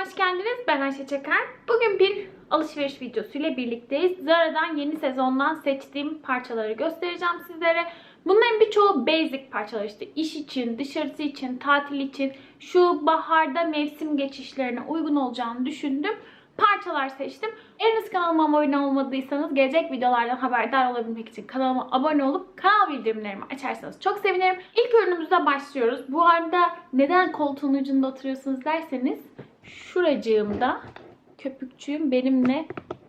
hoş geldiniz. Ben Ayşe Çeker. Bugün bir alışveriş videosu ile birlikteyiz. Zara'dan yeni sezondan seçtiğim parçaları göstereceğim sizlere. Bunların birçoğu basic parçalar işte iş için, dışarısı için, tatil için şu baharda mevsim geçişlerine uygun olacağını düşündüm. Parçalar seçtim. Henüz kanalıma abone olmadıysanız gelecek videolardan haberdar olabilmek için kanalıma abone olup kanal bildirimlerimi açarsanız çok sevinirim. İlk ürünümüzle başlıyoruz. Bu arada neden koltuğun ucunda oturuyorsunuz derseniz şuracığımda köpükçüğüm benimle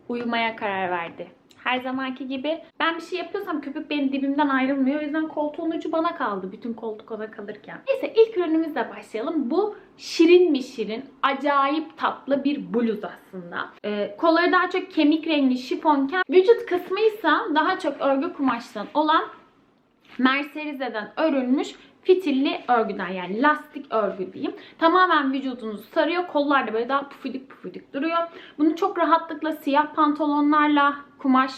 uyumaya karar verdi. Her zamanki gibi ben bir şey yapıyorsam köpük benim dibimden ayrılmıyor. O yüzden koltuğun ucu bana kaldı. Bütün koltuk ona kalırken. Neyse ilk ürünümüzle başlayalım. Bu şirin mi şirin, acayip tatlı bir bluz aslında. Ee, kolları daha çok kemik rengi şifonken vücut kısmıysa daha çok örgü kumaştan olan Mercerize'den örülmüş fitilli örgüden yani lastik örgü diyeyim. Tamamen vücudunuzu sarıyor. Kollar da böyle daha pufidik pufidik duruyor. Bunu çok rahatlıkla siyah pantolonlarla, kumaş,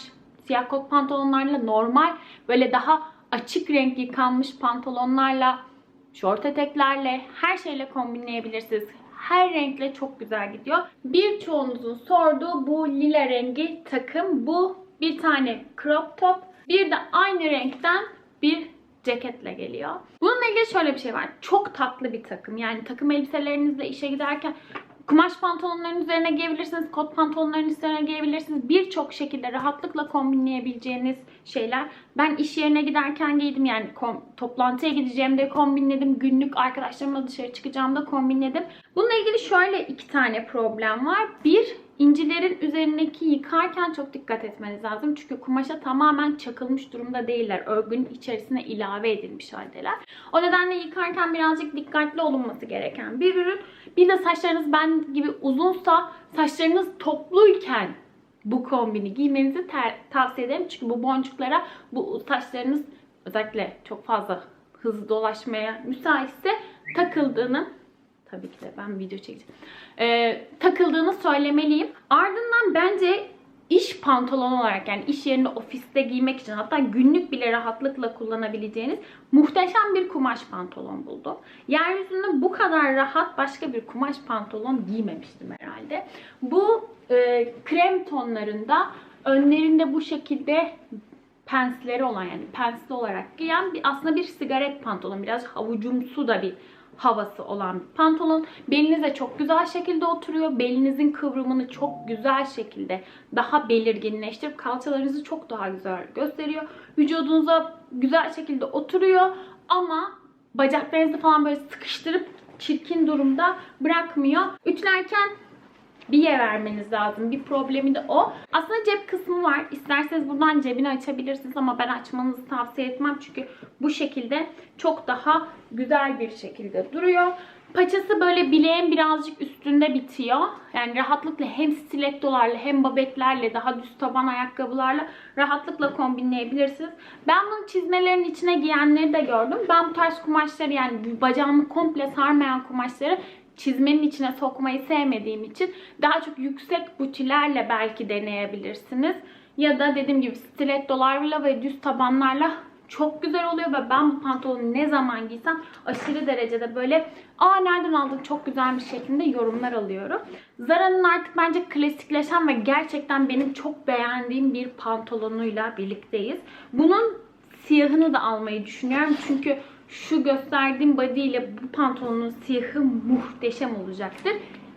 siyah kot pantolonlarla normal böyle daha açık renk yıkanmış pantolonlarla, şort eteklerle her şeyle kombinleyebilirsiniz. Her renkle çok güzel gidiyor. Birçoğunuzun sorduğu bu lila rengi takım. Bu bir tane crop top. Bir de aynı renkten bir ceketle geliyor. Bununla ilgili şöyle bir şey var. Çok tatlı bir takım. Yani takım elbiselerinizle işe giderken kumaş pantolonların üzerine giyebilirsiniz, kot pantolonların üzerine giyebilirsiniz. Birçok şekilde rahatlıkla kombinleyebileceğiniz şeyler. Ben iş yerine giderken giydim yani toplantıya gideceğimde kombinledim. Günlük arkadaşlarımla dışarı çıkacağımda kombinledim. Bununla ilgili şöyle iki tane problem var. Bir, incilerin üzerindeki yıkarken çok dikkat etmeniz lazım. Çünkü kumaşa tamamen çakılmış durumda değiller. Örgünün içerisine ilave edilmiş haldeler. O nedenle yıkarken birazcık dikkatli olunması gereken bir ürün. Bir de saçlarınız ben gibi uzunsa saçlarınız topluyken bu kombini giymenizi tavsiye ederim. Çünkü bu boncuklara bu saçlarınız özellikle çok fazla hızlı dolaşmaya müsaitse takıldığını tabii ki de ben video çekeceğim. Ee, takıldığını söylemeliyim. Ardından bence iş pantolon olarak yani iş yerinde ofiste giymek için hatta günlük bile rahatlıkla kullanabileceğiniz muhteşem bir kumaş pantolon buldum. Yeryüzünde bu kadar rahat başka bir kumaş pantolon giymemiştim herhalde. Bu e, krem tonlarında önlerinde bu şekilde pensleri olan yani pensli olarak giyen bir aslında bir sigaret pantolon. Biraz havucumsu da bir havası olan bir pantolon. Belinize çok güzel şekilde oturuyor. Belinizin kıvrımını çok güzel şekilde daha belirginleştirip kalçalarınızı çok daha güzel gösteriyor. Vücudunuza güzel şekilde oturuyor ama bacaklarınızı falan böyle sıkıştırıp çirkin durumda bırakmıyor. Ütülerken biye vermeniz lazım. Bir problemi de o. Aslında cep kısmı var. İsterseniz buradan cebini açabilirsiniz ama ben açmanızı tavsiye etmem. Çünkü bu şekilde çok daha güzel bir şekilde duruyor. Paçası böyle bileğin birazcık üstünde bitiyor. Yani rahatlıkla hem stilettolarla hem babetlerle daha düz taban ayakkabılarla rahatlıkla kombinleyebilirsiniz. Ben bunu çizmelerin içine giyenleri de gördüm. Ben bu tarz kumaşları yani bacağımı komple sarmayan kumaşları çizmenin içine sokmayı sevmediğim için daha çok yüksek butilerle belki deneyebilirsiniz. Ya da dediğim gibi stilettolarla ve düz tabanlarla çok güzel oluyor ve ben bu pantolonu ne zaman giysem aşırı derecede böyle aa nereden aldın çok güzelmiş şeklinde yorumlar alıyorum. Zara'nın artık bence klasikleşen ve gerçekten benim çok beğendiğim bir pantolonuyla birlikteyiz. Bunun siyahını da almayı düşünüyorum çünkü şu gösterdiğim body ile bu pantolonun siyahı muhteşem olacaktır.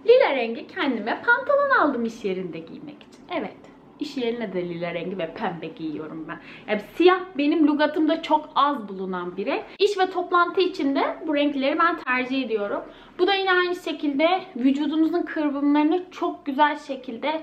Lila rengi kendime pantolon aldım iş yerinde giymek için. Evet. İş yerine de lila rengi ve pembe giyiyorum ben. Yani siyah benim lügatımda çok az bulunan bir renk. İş ve toplantı için de bu renkleri ben tercih ediyorum. Bu da yine aynı şekilde vücudunuzun kıvrımlarını çok güzel şekilde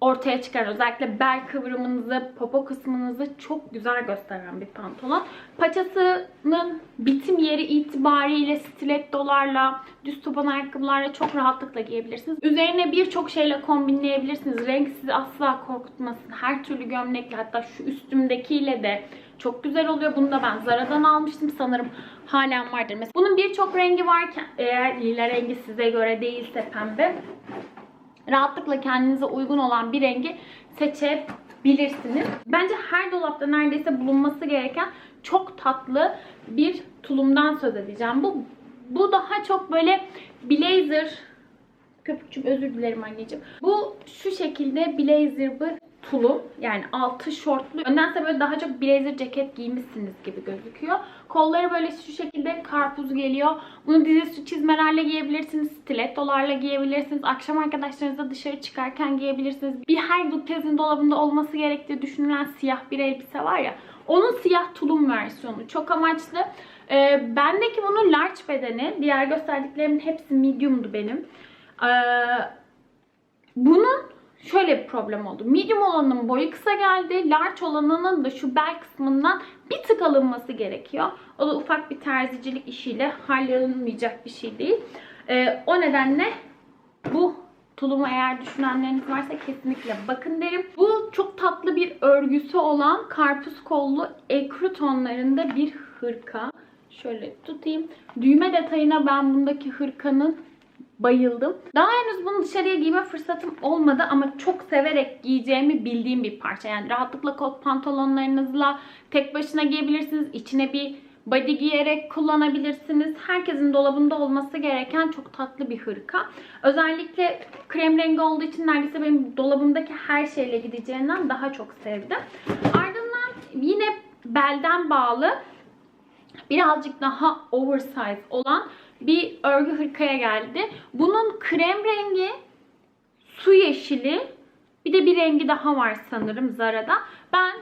ortaya çıkar. Özellikle bel kıvrımınızı, popo kısmınızı çok güzel gösteren bir pantolon. Paçasının bitim yeri itibariyle stilettolarla, düz taban ayakkabılarla çok rahatlıkla giyebilirsiniz. Üzerine birçok şeyle kombinleyebilirsiniz. Renk sizi asla korkutmasın. Her türlü gömlekle hatta şu üstümdekiyle de çok güzel oluyor. Bunu da ben Zara'dan almıştım. Sanırım halen vardır. Mesela bunun birçok rengi varken eğer lila rengi size göre değilse pembe rahatlıkla kendinize uygun olan bir rengi seçebilirsiniz. Bence her dolapta neredeyse bulunması gereken çok tatlı bir tulumdan söz edeceğim. Bu bu daha çok böyle blazer Köpükçüm özür dilerim anneciğim. Bu şu şekilde blazer bir tulum. Yani altı şortlu. Öndense böyle daha çok blazer ceket giymişsiniz gibi gözüküyor. Kolları böyle şu şekilde karpuz geliyor. Bunu dizüstü çizmelerle giyebilirsiniz. Stilettolarla giyebilirsiniz. Akşam arkadaşlarınızla dışarı çıkarken giyebilirsiniz. Bir her tezin dolabında olması gerektiği düşünülen siyah bir elbise var ya. Onun siyah tulum versiyonu. Çok amaçlı. Ee, bendeki bunun large bedeni. Diğer gösterdiklerimin hepsi medium'du benim. Ee, bunun şöyle bir problem oldu. Medium olanın boyu kısa geldi. Large olanının da şu bel kısmından bir tık alınması gerekiyor. O da ufak bir terzicilik işiyle hallolunmayacak bir şey değil. Ee, o nedenle bu tulumu eğer düşünenleriniz varsa kesinlikle bakın derim. Bu çok tatlı bir örgüsü olan karpuz kollu ekru tonlarında bir hırka. Şöyle tutayım. Düğme detayına ben bundaki hırkanın bayıldım. Daha henüz bunu dışarıya giyme fırsatım olmadı ama çok severek giyeceğimi bildiğim bir parça. Yani rahatlıkla kot pantolonlarınızla tek başına giyebilirsiniz. İçine bir body giyerek kullanabilirsiniz. Herkesin dolabında olması gereken çok tatlı bir hırka. Özellikle krem rengi olduğu için neredeyse benim dolabımdaki her şeyle gideceğinden daha çok sevdim. Ardından yine belden bağlı birazcık daha oversize olan bir örgü hırkaya geldi. Bunun krem rengi, su yeşili, bir de bir rengi daha var sanırım Zara'da. Ben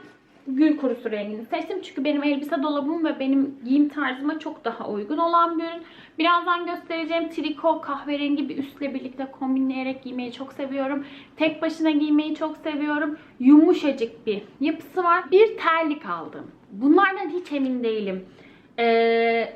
gül kurusu rengini seçtim. Çünkü benim elbise dolabım ve benim giyim tarzıma çok daha uygun olan bir ürün. Birazdan göstereceğim triko kahverengi bir üstle birlikte kombinleyerek giymeyi çok seviyorum. Tek başına giymeyi çok seviyorum. Yumuşacık bir yapısı var. Bir terlik aldım. Bunlardan hiç emin değilim. Ee,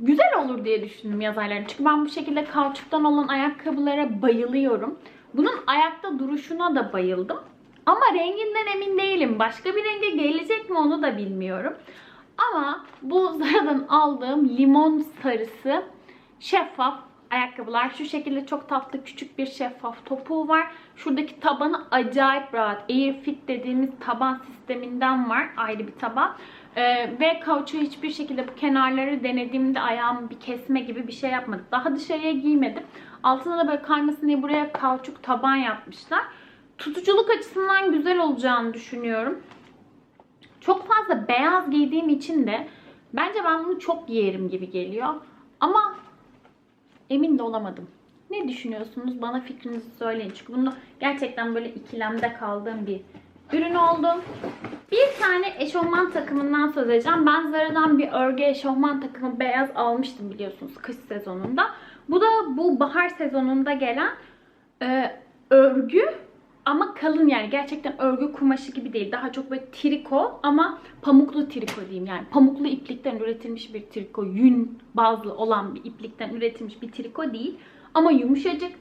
güzel olur diye düşündüm yaz aylarında. Çünkü ben bu şekilde kauçuktan olan ayakkabılara bayılıyorum. Bunun ayakta duruşuna da bayıldım. Ama renginden emin değilim. Başka bir renge gelecek mi onu da bilmiyorum. Ama bu Zara'dan aldığım limon sarısı şeffaf ayakkabılar. Şu şekilde çok tatlı küçük bir şeffaf topuğu var. Şuradaki tabanı acayip rahat. Airfit dediğimiz taban sisteminden var. Ayrı bir taban. Ee, ve kauçuğu hiçbir şekilde bu kenarları denediğimde ayağımı bir kesme gibi bir şey yapmadı. Daha dışarıya giymedim. Altına da böyle kaymasın diye buraya kauçuk taban yapmışlar. Tutuculuk açısından güzel olacağını düşünüyorum. Çok fazla beyaz giydiğim için de bence ben bunu çok giyerim gibi geliyor. Ama emin de olamadım. Ne düşünüyorsunuz? Bana fikrinizi söyleyin. Çünkü bunu gerçekten böyle ikilemde kaldığım bir ürün oldu. Bir tane eşofman takımından söz edeceğim. Ben Zara'dan bir örgü eşofman takımı beyaz almıştım biliyorsunuz kış sezonunda. Bu da bu bahar sezonunda gelen e, örgü ama kalın yani gerçekten örgü kumaşı gibi değil. Daha çok böyle triko ama pamuklu triko diyeyim yani. Pamuklu iplikten üretilmiş bir triko. Yün bazlı olan bir iplikten üretilmiş bir triko değil. Ama yumuşacık.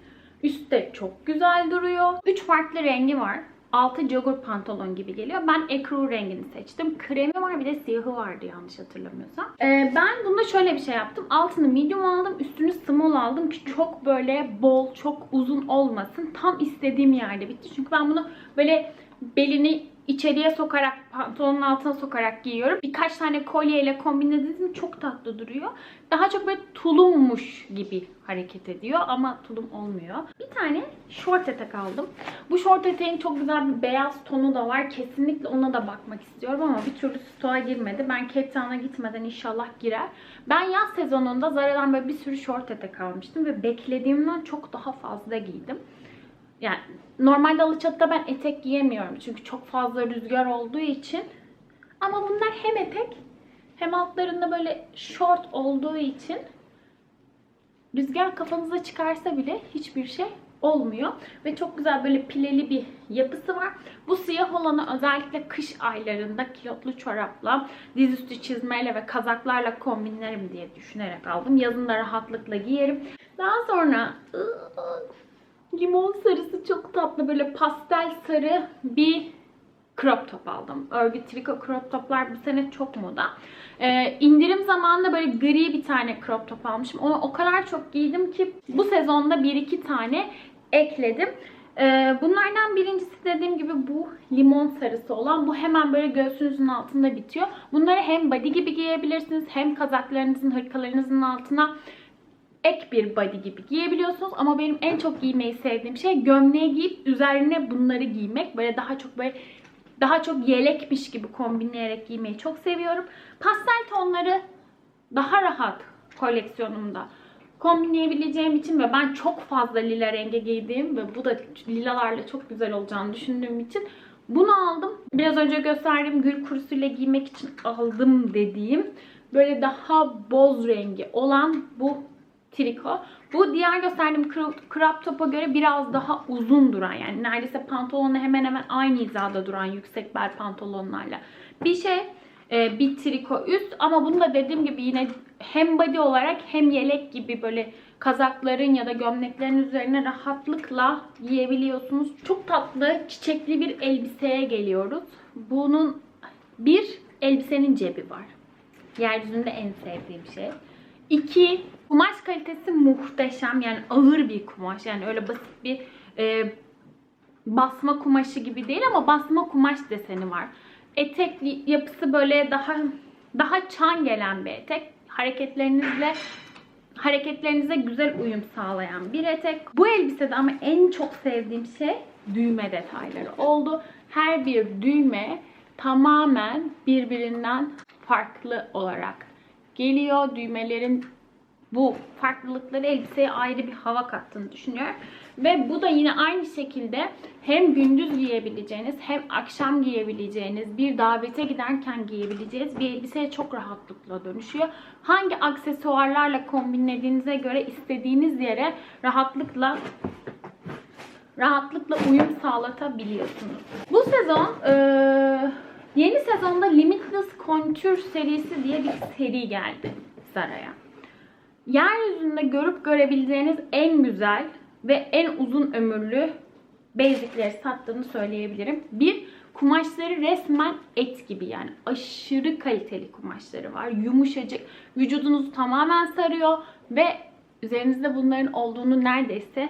Üstte çok güzel duruyor. Üç farklı rengi var. Altı jogger pantolon gibi geliyor. Ben ekru rengini seçtim. Kremi var bir de siyahı vardı yanlış hatırlamıyorsam. Ee, ben bunda şöyle bir şey yaptım. Altını medium aldım. Üstünü small aldım ki çok böyle bol, çok uzun olmasın. Tam istediğim yerde bitti. Çünkü ben bunu böyle belini içeriye sokarak, pantolonun altına sokarak giyiyorum. Birkaç tane kolyeyle kombinlediğim çok tatlı duruyor. Daha çok böyle tulummuş gibi hareket ediyor ama tulum olmuyor. Bir tane short etek aldım. Bu short eteğin çok güzel bir beyaz tonu da var. Kesinlikle ona da bakmak istiyorum ama bir türlü stoğa girmedi. Ben Cape Town'a gitmeden inşallah girer. Ben yaz sezonunda Zara'dan böyle bir sürü short etek almıştım ve beklediğimden çok daha fazla giydim. Yani normalde Alaçatı'da ben etek giyemiyorum. Çünkü çok fazla rüzgar olduğu için. Ama bunlar hem etek hem altlarında böyle short olduğu için rüzgar kafanıza çıkarsa bile hiçbir şey olmuyor. Ve çok güzel böyle pileli bir yapısı var. Bu siyah olanı özellikle kış aylarında kilotlu çorapla, dizüstü çizmeyle ve kazaklarla kombinlerim diye düşünerek aldım. Yazın da rahatlıkla giyerim. Daha sonra limon sarısı çok tatlı böyle pastel sarı bir crop top aldım. Örgü triko crop toplar bu sene çok moda. Ee, indirim zamanında böyle gri bir tane crop top almışım. Onu o kadar çok giydim ki bu sezonda bir iki tane ekledim. Ee, bunlardan birincisi dediğim gibi bu limon sarısı olan. Bu hemen böyle göğsünüzün altında bitiyor. Bunları hem body gibi giyebilirsiniz hem kazaklarınızın, hırkalarınızın altına ek bir body gibi giyebiliyorsunuz ama benim en çok giymeyi sevdiğim şey gömleği giyip üzerine bunları giymek. Böyle daha çok böyle daha çok yelekmiş gibi kombinleyerek giymeyi çok seviyorum. Pastel tonları daha rahat koleksiyonumda kombinleyebileceğim için ve ben çok fazla lila renge giydiğim ve bu da lilalarla çok güzel olacağını düşündüğüm için bunu aldım. Biraz önce gösterdiğim gül kurusuyla giymek için aldım dediğim böyle daha boz rengi olan bu triko. Bu diğer gösterdiğim cro- crop top'a göre biraz daha uzun duran yani neredeyse pantolonla hemen hemen aynı hizada duran yüksek bel pantolonlarla bir şey e, bir triko üst ama bunu da dediğim gibi yine hem body olarak hem yelek gibi böyle kazakların ya da gömleklerin üzerine rahatlıkla giyebiliyorsunuz. Çok tatlı çiçekli bir elbiseye geliyoruz. Bunun bir elbisenin cebi var. Yeryüzünde en sevdiğim şey. İki, kumaş kalitesi muhteşem. Yani ağır bir kumaş. Yani öyle basit bir e, basma kumaşı gibi değil ama basma kumaş deseni var. Etek yapısı böyle daha daha çan gelen bir etek. Hareketlerinizle hareketlerinize güzel uyum sağlayan bir etek. Bu elbisede ama en çok sevdiğim şey düğme detayları oldu. Her bir düğme tamamen birbirinden farklı olarak geliyor. Düğmelerin bu farklılıkları elbiseye ayrı bir hava kattığını düşünüyorum. Ve bu da yine aynı şekilde hem gündüz giyebileceğiniz hem akşam giyebileceğiniz, bir davete giderken giyebileceğiniz bir elbiseye çok rahatlıkla dönüşüyor. Hangi aksesuarlarla kombinlediğinize göre istediğiniz yere rahatlıkla rahatlıkla uyum sağlatabiliyorsunuz. Bu sezon eee, yeni sezonda Limitless Couture serisi diye bir seri geldi Zara'ya. Yeryüzünde görüp görebileceğiniz en güzel ve en uzun ömürlü basicleri sattığını söyleyebilirim. Bir, kumaşları resmen et gibi yani aşırı kaliteli kumaşları var. Yumuşacık, vücudunuzu tamamen sarıyor ve üzerinizde bunların olduğunu neredeyse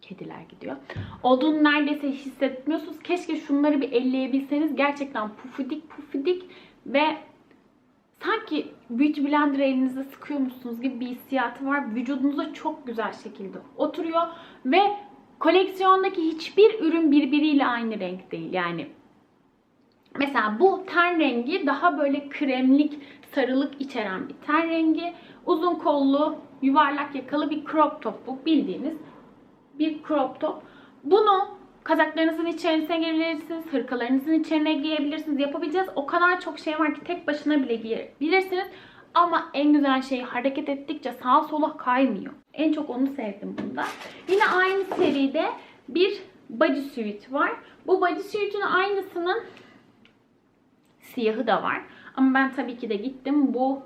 kediler gidiyor. Olduğunu neredeyse hissetmiyorsunuz. Keşke şunları bir elleyebilseniz. Gerçekten pufidik pufidik ve sanki beauty blender elinizde sıkıyormuşsunuz gibi bir hissiyatı var. Vücudunuza çok güzel şekilde oturuyor ve koleksiyondaki hiçbir ürün birbiriyle aynı renk değil. Yani mesela bu ten rengi daha böyle kremlik, sarılık içeren bir ten rengi. Uzun kollu, yuvarlak yakalı bir crop top bu bildiğiniz bir crop top. Bunu kazaklarınızın içerisine giyebilirsiniz, hırkalarınızın içine giyebilirsiniz. Yapabileceğiz o kadar çok şey var ki tek başına bile giyebilirsiniz. Ama en güzel şey hareket ettikçe sağa sola kaymıyor. En çok onu sevdim bunda. Yine aynı seride bir bodysuit var. Bu bodysuit'in aynısının siyahı da var. Ama ben tabii ki de gittim bu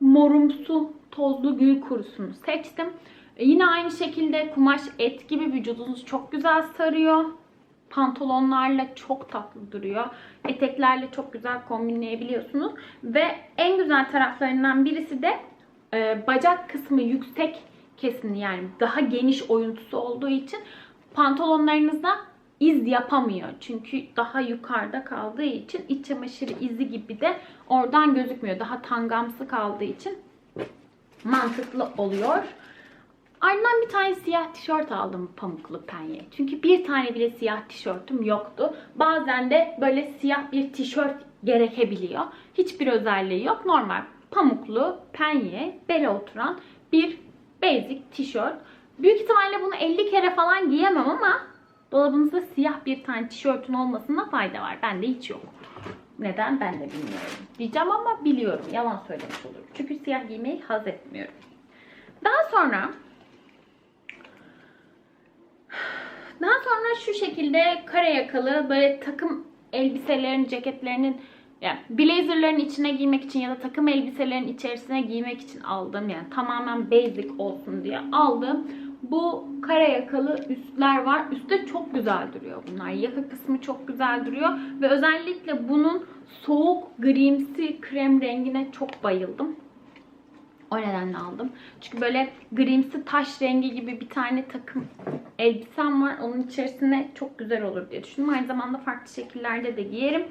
morumsu tozlu gül kurusunu seçtim. E, Yine aynı şekilde kumaş et gibi vücudunuzu çok güzel sarıyor. Pantolonlarla çok tatlı duruyor. Eteklerle çok güzel kombinleyebiliyorsunuz. Ve en güzel taraflarından birisi de e, bacak kısmı yüksek kesimli yani daha geniş oyuntusu olduğu için pantolonlarınızda iz yapamıyor. Çünkü daha yukarıda kaldığı için iç çamaşırı izi gibi de oradan gözükmüyor. Daha tangamsı kaldığı için mantıklı oluyor. Ardından bir tane siyah tişört aldım pamuklu penye. Çünkü bir tane bile siyah tişörtüm yoktu. Bazen de böyle siyah bir tişört gerekebiliyor. Hiçbir özelliği yok. Normal pamuklu penye, bele oturan bir basic tişört. Büyük ihtimalle bunu 50 kere falan giyemem ama dolabınızda siyah bir tane tişörtün olmasında fayda var. Bende hiç yok. Neden ben de bilmiyorum. Diyeceğim ama biliyorum. Yalan söylemiş olurum. Çünkü siyah giymeyi haz etmiyorum. Daha sonra daha sonra şu şekilde kare yakalı böyle takım elbiselerin, ceketlerinin yani blazerların içine giymek için ya da takım elbiselerin içerisine giymek için aldım. Yani tamamen basic olsun diye aldım. Bu kare yakalı üstler var. Üstte çok güzel duruyor bunlar. Yaka kısmı çok güzel duruyor. Ve özellikle bunun soğuk grimsi krem rengine çok bayıldım. O nedenle aldım. Çünkü böyle grimsi taş rengi gibi bir tane takım elbisem var. Onun içerisine çok güzel olur diye düşündüm. Aynı zamanda farklı şekillerde de giyerim.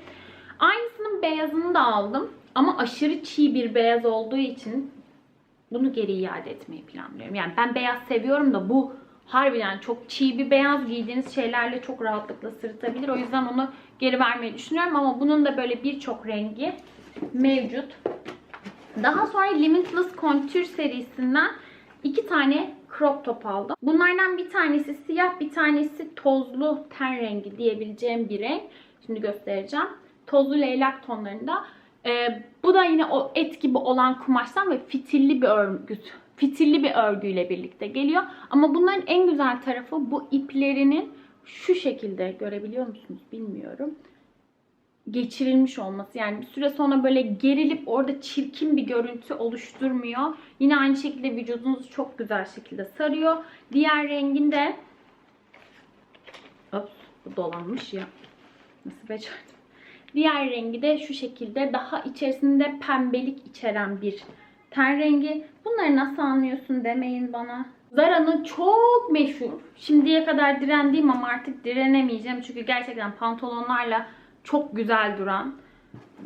Aynısının beyazını da aldım. Ama aşırı çiğ bir beyaz olduğu için bunu geri iade etmeyi planlıyorum. Yani ben beyaz seviyorum da bu harbiden çok çiğ bir beyaz giydiğiniz şeylerle çok rahatlıkla sırıtabilir. O yüzden onu geri vermeyi düşünüyorum ama bunun da böyle birçok rengi mevcut. Daha sonra Limitless Contour serisinden iki tane crop top aldım. Bunlardan bir tanesi siyah, bir tanesi tozlu ten rengi diyebileceğim bir renk. Şimdi göstereceğim. Tozlu leylak tonlarında. Ee, bu da yine o et gibi olan kumaştan ve fitilli bir örgü, fitilli bir örgüyle birlikte geliyor. Ama bunların en güzel tarafı bu iplerinin şu şekilde görebiliyor musunuz bilmiyorum geçirilmiş olması. Yani bir süre sonra böyle gerilip orada çirkin bir görüntü oluşturmuyor. Yine aynı şekilde vücudunuzu çok güzel şekilde sarıyor. Diğer renginde Ops, bu dolanmış ya. Nasıl becerdim? Diğer rengi de şu şekilde daha içerisinde pembelik içeren bir ten rengi. Bunları nasıl anlıyorsun demeyin bana. Zara'nın çok meşhur. Şimdiye kadar direndiğim ama artık direnemeyeceğim. Çünkü gerçekten pantolonlarla çok güzel duran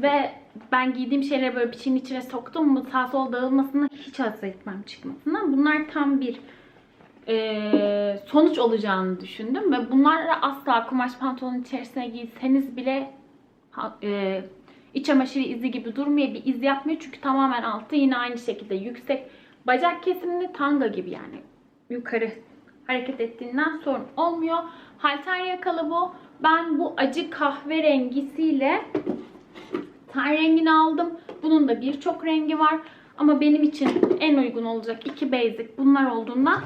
ve ben giydiğim şeyleri böyle biçimin içine soktum mu sağ sol dağılmasını hiç haz etmem çıkmasına. Bunlar tam bir e, sonuç olacağını düşündüm ve bunlarla asla kumaş pantolonun içerisine giyseniz bile e, iç çamaşırı izi gibi durmuyor. Bir iz yapmıyor çünkü tamamen altı yine aynı şekilde yüksek. Bacak kesiminde tanga gibi yani yukarı hareket ettiğinden sorun olmuyor. Halter yakalı bu. Ben bu acı kahverengisiyle ten rengini aldım. Bunun da birçok rengi var. Ama benim için en uygun olacak iki basic bunlar olduğundan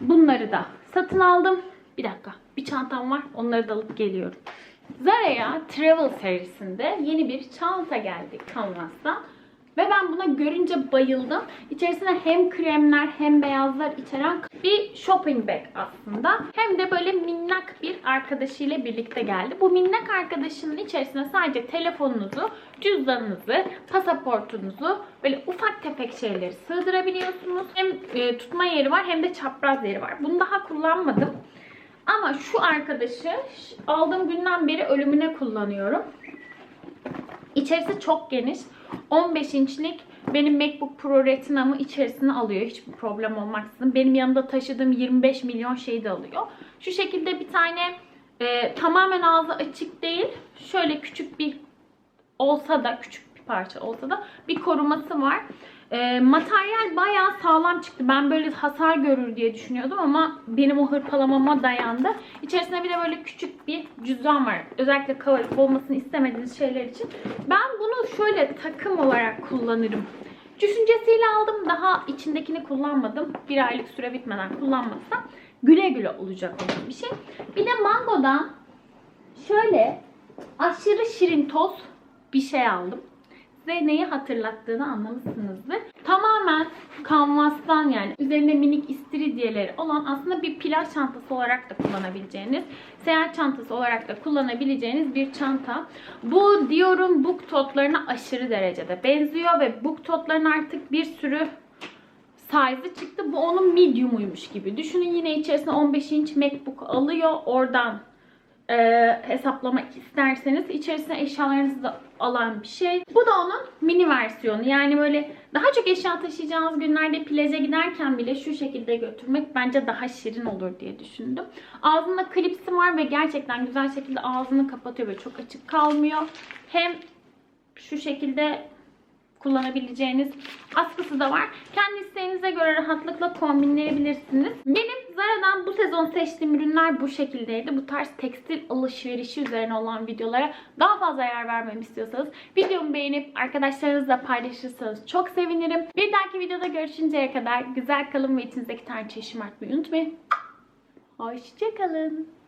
bunları da satın aldım. Bir dakika bir çantam var onları da alıp geliyorum. Zara'ya Travel serisinde yeni bir çanta geldi Canvas'ta. Ve ben buna görünce bayıldım. İçerisinde hem kremler hem beyazlar içeren bir shopping bag aslında. Hem de böyle minnak bir arkadaşıyla birlikte geldi. Bu minnak arkadaşının içerisine sadece telefonunuzu, cüzdanınızı, pasaportunuzu böyle ufak tefek şeyleri sığdırabiliyorsunuz. Hem e, tutma yeri var hem de çapraz yeri var. Bunu daha kullanmadım. Ama şu arkadaşı aldığım günden beri ölümüne kullanıyorum. İçerisi çok geniş. 15 inçlik benim MacBook Pro Retina'mı içerisine alıyor. Hiçbir problem olmaksızın. Benim yanımda taşıdığım 25 milyon şeyi de alıyor. Şu şekilde bir tane e, tamamen ağzı açık değil. Şöyle küçük bir olsa da küçük bir parça olsa da bir koruması var. E, materyal bayağı sağlam çıktı. Ben böyle hasar görür diye düşünüyordum ama benim o hırpalamama dayandı. İçerisinde bir de böyle küçük bir cüzdan var. Özellikle kabarık olmasını istemediğiniz şeyler için. Ben bunu şöyle takım olarak kullanırım. Düşüncesiyle aldım. Daha içindekini kullanmadım. Bir aylık süre bitmeden kullanmazsam güle güle olacak olan bir şey. Bir de Mango'dan şöyle aşırı şirin toz bir şey aldım. Size neyi hatırlattığını anlamışsınızdır. Tamamen kanvastan yani üzerinde minik istiridyeleri olan aslında bir plaj çantası olarak da kullanabileceğiniz, seyahat çantası olarak da kullanabileceğiniz bir çanta. Bu Dior'un book totlarına aşırı derecede benziyor ve book totların artık bir sürü size'ı çıktı. Bu onun medium'uymuş gibi. Düşünün yine içerisine 15 inç MacBook alıyor. Oradan e, hesaplamak isterseniz içerisine eşyalarınızı da alan bir şey. Bu da onun mini versiyonu. Yani böyle daha çok eşya taşıyacağınız günlerde plaja giderken bile şu şekilde götürmek bence daha şirin olur diye düşündüm. Ağzında klipsi var ve gerçekten güzel şekilde ağzını kapatıyor ve çok açık kalmıyor. Hem şu şekilde kullanabileceğiniz askısı da var. Kendi isteğinize göre rahatlıkla kombinleyebilirsiniz. Benim Zara'dan bu sezon seçtiğim ürünler bu şekildeydi. Bu tarz tekstil alışverişi üzerine olan videolara daha fazla yer vermemi istiyorsanız videomu beğenip arkadaşlarınızla paylaşırsanız çok sevinirim. Bir dahaki videoda görüşünceye kadar güzel kalın ve içinizdeki tane çeşim artmayı unutmayın. Hoşçakalın.